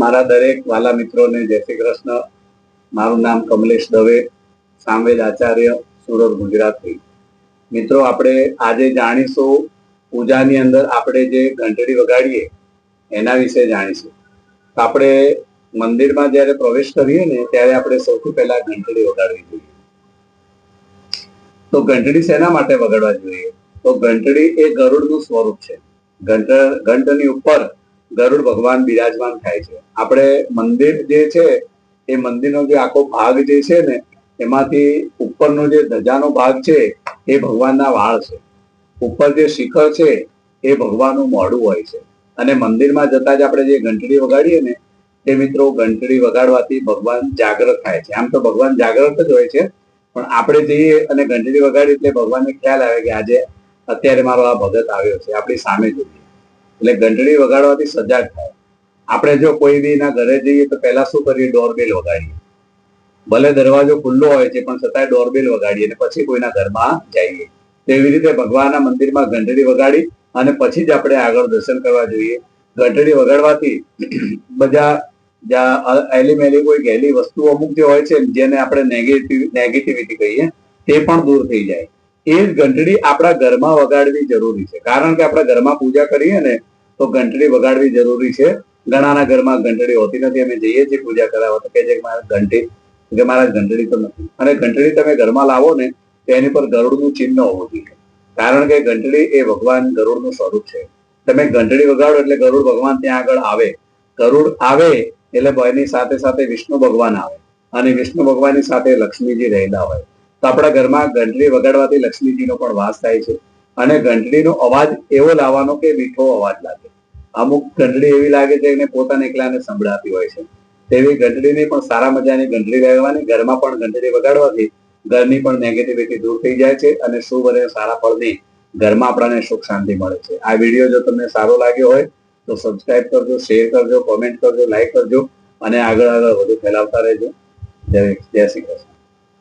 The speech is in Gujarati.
મારા દરેક વાલા મિત્રોને જય શ્રી કૃષ્ણ. મારું નામ કમલેશ દવે સામવેદ આચાર્ય સુરત ગુજરાતથી મિત્રો, આપણે આજે જાણીશું પૂજાની અંદર આપણે જે ઘંટડી વગાડીએ એના વિશે જાણીશું. તો આપણે મંદિરમાં જ્યારે પ્રવેશ કરીએ ને ત્યારે આપણે સૌથી પહેલા ઘંટડી વગાડવી જોઈએ. તો ઘંટડી શેના માટે વગાડવા જોઈએ? તો ઘંટડી એ ગરુડનું સ્વરૂપ છે. ઘંટ, ઘંટની ઉપર ગરુડ ભગવાન બિરાજમાન થાય છે. આપણે મંદિર જે છે, એ મંદિરનો જે આખો ભાગ જે છે ને, એમાંથી ઉપરનો જે ધજાનો ભાગ છે, એ ભગવાનના વાળ છે. ઉપર જે શિખર છે, એ ભગવાનનું મોઢું હોય છે. અને મંદિરમાં જતા જ આપણે જે ઘંટડી વગાડીએ ને, એ મિત્રો ઘંટડી વગાડવાથી ભગવાન જાગ્રત થાય છે. આમ તો ભગવાન જાગ્રત જ હોય છે. પણ આપણે જઈએ અને ઘંટડી વગાડીએ એટલે ભગવાનને ખ્યાલ આવે કે આજે અત્યારે મારો આ ભગત આવ્યો છે. આપણી સામે જોઈએ એટલે ઘંટડી વગાડવાથી સજાગ થાય. આપણે જો કોઈ બી ના ઘરે જઈએ તો પહેલા શું કરીએ? ડોરબેલ વગાડીએ. ભલે દરવાજો ખુલ્લો હોય છે, પણ છતાંય ડોરબેલ વગાડીએ અને પછી કોઈના ઘરમાં જઈએ. તેવી રીતે ભગવાનના મંદિરમાં ઘંટડી વગાડી અને પછી જ આપણે આગળ દર્શન કરવા જોઈએ. ઘંટડી વગાડવાથી બધા જ્યાં એલીમેલી કોઈ ગેલી વસ્તુ અમુક જે હોય છે, જેને આપણે નેગેટિવ નેગેટિવિટી કહીએ, તે પણ દૂર થઈ જાય. એ જ ઘંટડી આપણા ઘરમાં વગાડવી જરૂરી છે. કારણ કે આપણે ઘરમાં પૂજા કરીએ ને તો ઘંટડી વગાડવી જરૂરી છે. ઘણાના ઘરમાં ઘંટડી હોતી નથી. અમે જઈએ છીએ પૂજા કરાવવા તો કે છે કે મારા ઘંટી, કે મારા ઘંટડી તો નથી. અને ઘંટડી તમે ઘરમાં લાવો ને, તો એની પર ગરુડનું ચિહ્ન હોવું જોઈએ. કારણ કે ઘંટડી એ ભગવાન ગરુડનું સ્વરૂપ છે. તમે ઘંટડી વગાડો એટલે ગરુડ ભગવાન ત્યાં આગળ આવે. ગરુડ આવે એટલે એની સાથે સાથે વિષ્ણુ ભગવાન આવે. અને વિષ્ણુ ભગવાનની સાથે લક્ષ્મીજી રહેલા હોય. તો આપણા ઘરમાં ઘંટડી વગાડવાથી લક્ષ્મીજીનો પણ વાસ થાય છે. અને ઘંટડીનો અવાજ એવો લાવવાનો કે મીઠો અવાજ લાગે. અમુક ઘંટડી એવી લાગે છે એને પોતાને એકલાને સંભળાતી હોય છે. તેવી ઘંટડીની પણ સારા મજાની ઘંટડી રહેવાની, ઘરમાં પણ ઘંટડી વગાડવાથી ઘરની પણ નેગેટિવિટી દૂર થઈ જાય છે અને શુભ અને સારા ફળની ઘરમાં આપણને સુખ શાંતિ મળે છે. આ વીડિયો જો તમને સારો લાગ્યો હોય તો સબસ્ક્રાઇબ કરજો શેર કરજો કોમેન્ટ કરજો લાઈક કરજો અને આગળ આગળ વધુ ફેલાવતા રહેજો. જય જય શ્રી કૃષ્ણ.